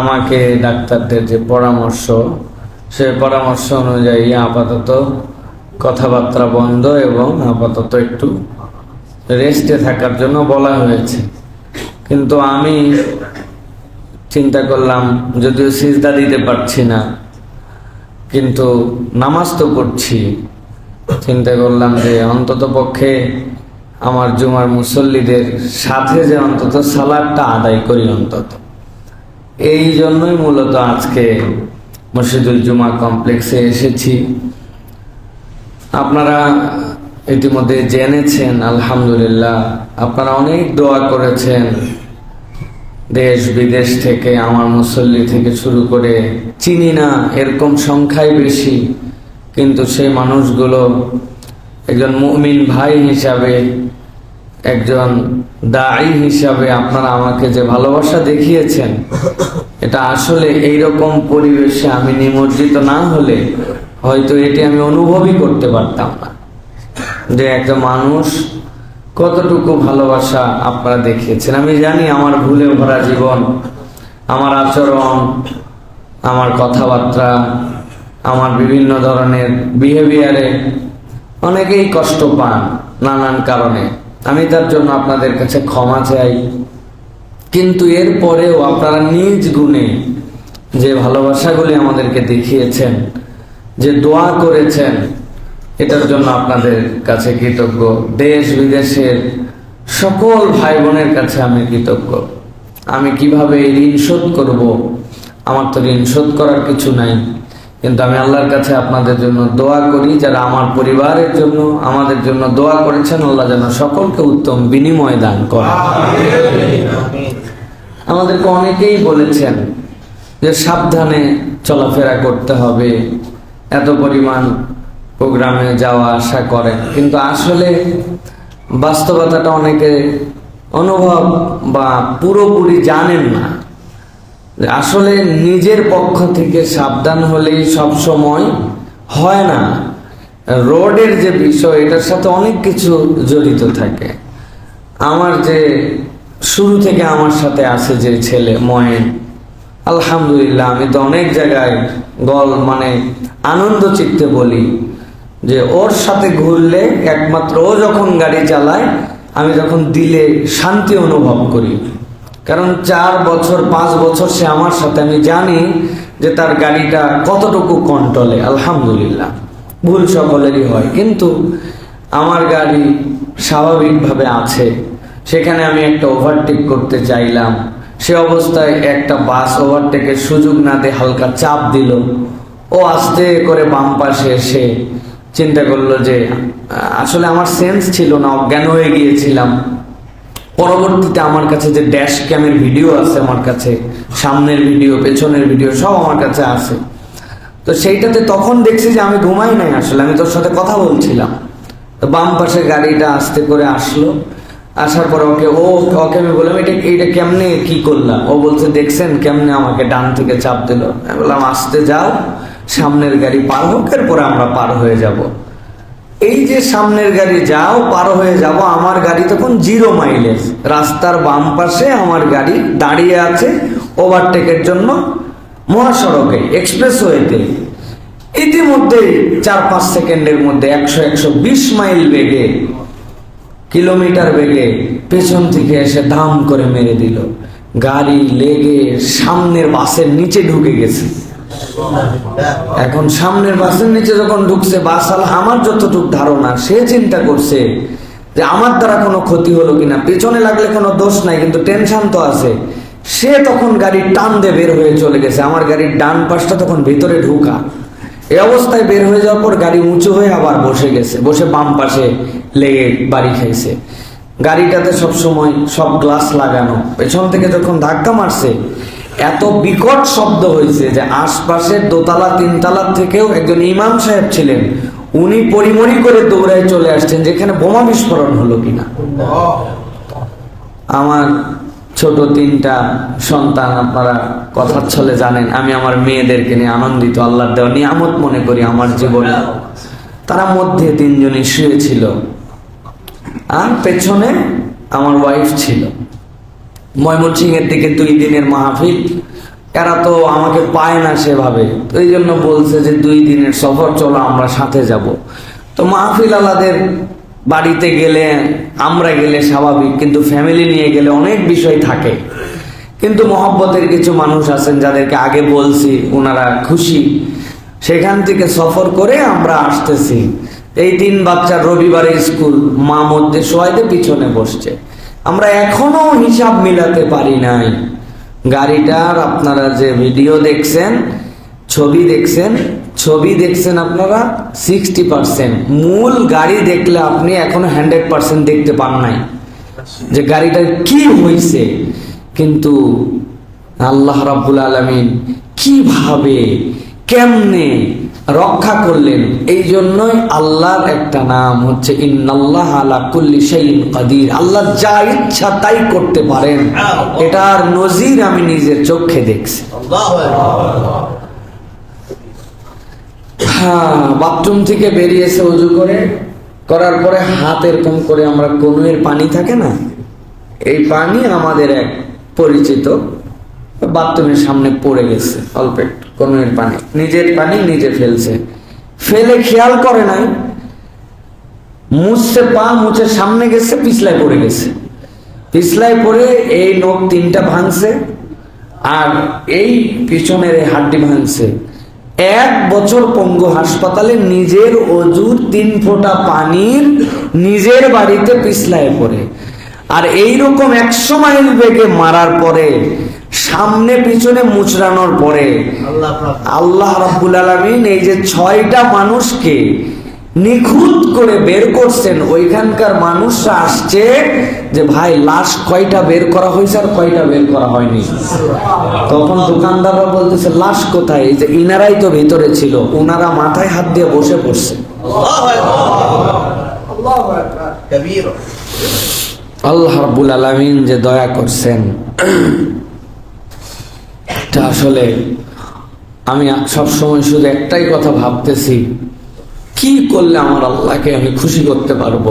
আমাকে ডাক্তারদের যে পরামর্শ, সে পরামর্শ অনুযায়ী আপাতত কথাবার্তা বন্ধ এবং আপাতত একটু রেস্টে থাকার জন্য বলা হয়েছে। কিন্তু আমি চিন্তা করলাম, যদিও সিজদা দিতে পারছি না, কিন্তু নামাজ তো পড়ছি। চিন্তা করলাম যে অন্তত পক্ষে আমার জুমার মুসল্লিদের সাথে যে অন্তত সালাদটা আদায় করি অন্তত। এই জন্যই মূলত আজকে মসজিদুল জুমা কমপ্লেক্সে এসেছি। আপনারা ইতিমধ্যে জেনেছেন, আলহামদুলিল্লাহ, আপনারা অনেক দোয়া করেছেন। দেশ বিদেশ থেকে, আমার মুসল্লি থেকে শুরু করে, চিনি না এরকম সংখ্যাই বেশি, কিন্তু সেই মানুষগুলো একজন মুমিন ভাই হিসাবে একজন দায়ী হিসাবে আপনারা আমাকে যে ভালোবাসা দেখিয়েছেন, এটা আসলে এইরকম পরিবেশে আমি নিমজ্জিত না হলে হয়তো এটি আমি অনুভবই করতে পারতাম না। যে একটা মানুষ কতটুকু ভালোবাসা আপনারা দেখিয়েছেন। আমি জানি আমার ভুলে ভরা জীবন, আমার আচরণ, আমার কথাবার্তা, আমার বিভিন্ন ধরনের বিহেভিয়ারে অনেকেই কষ্ট পান নানান কারণে। আমি তার জন্য আপনাদের কাছে ক্ষমা চাই। কিন্তু এরপরেও আপনারা নিজ গুণে যে ভালোবাসাগুলি আমাদেরকে দেখিয়েছেন, যে দোয়া করেছেন, এটার জন্য আপনাদের কাছে কৃতজ্ঞ। দেশ বিদেশের সকল ভাই বোনের কাছে আমি কৃতজ্ঞ। আমি কীভাবে ঋণ শোধ করব? আমার তো ঋণ শোধ করার কিছু নাই। কিন্তু আমি আল্লাহর কাছে আপনাদের জন্য দোয়া করি যারা আমার পরিবারের জন্য আমাদের জন্য দোয়া করেছেন আল্লাহ যেন সকলকে উত্তম বিনিময় দান করেন। আমাদেরকে অনেকেই বলেছেন যে সাবধানে চলাফেরা করতে হবে এত পরিমাণ প্রোগ্রামে যাওয়া আসা করেন। কিন্তু আসলে বাস্তবতাটা অনেকে অনুভব বা পুরোপুরি জানেন না। আসলে নিজের পক্ষ থেকে সাবধান হলেই সব সময় হয় না। রোডের যে বিষয়, এটার সাথে অনেক কিছু জড়িত থাকে। আমার যে শুরু থেকে আমার সাথে আছে যে ছেলে, ময়েন, আলহামদুলিল্লাহ আমি তো অনেক জায়গায় গল মানে আনন্দ চিত্তে বলি যে ওর সাথে ঘুরলে একমাত্র ও যখন গাড়ি চালায়, আমি যখন দিলে শান্তি অনুভব করি। কারণ চার বছর, পাঁচ বছর সে আমার সাথে, আমি জানি যে তার গাড়িটা কতটুকু কন্ট্রোলে আলহামদুলিল্লাহ। ভুল সকলেরই হয়। কিন্তু আমার গাড়ি স্বাভাবিকভাবে আছে। সেখানে আমি একটা ওভারটেক করতে চাইলাম। সে অবস্থায় একটা বাস ওভারটেকের সুযোগ না দিয়ে হালকা চাপ দিল। ও আস্তে করে বাম পাশে এসে চিন্তা করল যে, আসলে আমার সেন্স ছিল না, অজ্ঞান হয়ে গিয়েছিলাম। পরবর্তীতে আমার কাছে যে ড্যাশ ক্যামের ভিডিও আছে আমার কাছে, সামনের ভিডিও পেছনের ভিডিও সব আমার কাছে আছে। তো সেইটাতে তখন দেখছি যে আমি ঘুমাই নাই আসলে, আমি তোর সাথে কথা বলছিলাম। তো বাম পাশে গাড়িটা আস্তে করে আসলো। আসার পর ওকে, ও, ওকে আমি বললাম, এটা এইটা কেমনে, কি করলাম ও বলছে, দেখছেন কেমনে আমাকে ডান থেকে চাপ দিল। আমি বললাম, আসতে যাও, সামনের গাড়ি পার হোক, এরপরে আমরা পার হয়ে যাব। এই যে সামনের গাড়ি যাও, পার হয়ে যাব, আমার গাড়ি তখন জিরো মাইলেজ রাস্তার বাম পাশে আমার গাড়ি দাঁড়িয়ে আছে ওভারটেকের জন্য মহাসড়কে এক্সপ্রেসওয়েতে ইতিমধ্যে চার পাঁচ সেকেন্ডের মধ্যে একশো একশো বিশ মাইল বেগে, কিলোমিটার বেগে পেছন থেকে এসে ধাম করে মেরে দিল। গাড়ি লেগে সামনের বাসের নিচে ঢুকে গেছে। এখন সামনের বাসের নিচে যখন ঢুকছে, বাস আমার যতটুক ধারণা, সে চিন্তা করছে যে আমার দ্বারা কোনো ক্ষতি হলো কিনা। পেছনে লাগলে কোনো দোষ নাই, কিন্তু টেনশন তো আছে। সে তখন গাড়ি টান দিয়ে বের হয়ে চলে গেছে। আমার গাড়ির ডান পাশটা তখন ভিতরে ঢুকা। এই অবস্থায় বের হয়ে যাওয়ার পর গাড়ি উঁচু হয়ে আবার বসে গেছে, বসে বাম পাশে লেগে বাড়ি খাইছে। গাড়িটাতে সব সময় সব গ্লাস লাগানো। পেছন থেকে যখন ধাক্কা মারছে এত বিকট শব্দ হয়েছে যে আশপাশের দোতলা, তিনতলার থেকেও একজন ইমাম সাহেব ছিলেন। উনি পরিমরি করে দৌড়ায় চলে আসছেন, যেখানে বোমা বিস্ফোরণ হলো কিনা। আমার ছোট তিনটা সন্তান, আপনারা কথার ছলে জানেন, আমি আমার মেয়েদেরকে নিয়ে আনন্দিত, আল্লাহর দেওয়া নিয়ামত মনে করি আমার জীবনে। তারা মধ্যে তিনজনই শুয়েছিল। আর পেছনে আমার ওয়াইফ ছিল। ময়মনসিংহের দিকে দুই দিনের মাহফিল। এরা তো আমাকে পায় না সেভাবে। তো এই জন্য বলছে যে দুই দিনের সফর, চলো আমরা সাথে যাব। তো মাহফিল আলাদের বাড়িতে গেলে, আমরা গেলে স্বাভাবিক, কিন্তু ফ্যামিলি নিয়ে গেলে অনেক বিষয় থাকে। কিন্তু মহব্বতের কিছু মানুষ আছেন যাদেরকে আগে বলছি ওনারা খুশি। সেখান থেকে সফর করে আমরা আসতেছি। এই তিন বাচ্চার রবিবারে স্কুল, মা মধ্যে সোয়াইতে পিছনে বসছে। আমরা এখনও হিসাব মিলাতে পারি নাই। গাড়িটার আপনারা যে ভিডিও দেখছেন, ছবি দেখছেন ছবি দেখছেন আপনারা সিক্সটি পার্সেন্ট মূল গাড়ি দেখলে আপনি এখনও হান্ড্রেড পার্সেন্ট দেখতে পান নাই। যে গাড়িটার কি হয়েছে কিন্তু আল্লাহ রাব্বুল আলমিন কীভাবে কেমনে রক্ষা করলেন? এই জন্যই আল্লাহর একটা নাম হচ্ছে ইন্নাল্লাহ আলা কুল্লি শাইইন কাদির। আল্লাহ যা ইচ্ছা তাই করতে পারেন। এটার নজির আমি নিজের চোখে দেখছি। হ্যাঁ বাথরুম থেকে বেরিয়েছে উজু করে। করার পরে হাত এরকম করে আমরা কনুয়ের পানি থাকে না? এই পানি আমাদের এক পরিচিত বাথরুমের সামনে পড়ে গেছে, অল্প কনুয়ের পানি। নিজের পানি নিজে ফেলছে। ফেলে খেয়াল করে নাই। মুছছে পা মুছে সামনে গেছে, পিছলায় পড়ে গেছে। পিছলায় পড়ে এই নখ তিনটা ভাঙছে আর এই পিছনের এই হাড্ডি ভাঙছে। এক বছর পঙ্গু হাসপাতালে নিজের অজুর তিন ফোঁটা পানির নিজের বাড়িতে পিছলায় পড়ে। আর এইরকম একশো মাইল বেগে মারার পরে সামনে পিছনে মুচড়ানোর পরে আল্লাহ রাবুল আলমিন এই যে ছয়টা মানুষকে নিখুঁত করে বের করছেন ওইখানকার মানুষরা আসছে যে ভাই লাশ কয়টা বের করা হয়েছে আর কয়টা বের করা হয়নি? তখন দোকানদাররা বলতেছে লাশ কোথায়? যে ইনারাই তো ভিতরে ছিল ওনারা মাথায় হাত দিয়ে বসে পড়ছে। আল্লাহ রাবুল আলমিন যে দয়া করছেন এটা আসলে আমি সবসময় শুধু একটাই কথা ভাবতেছি, কি করলে আমার আল্লাহকে আমি খুশি করতে পারব?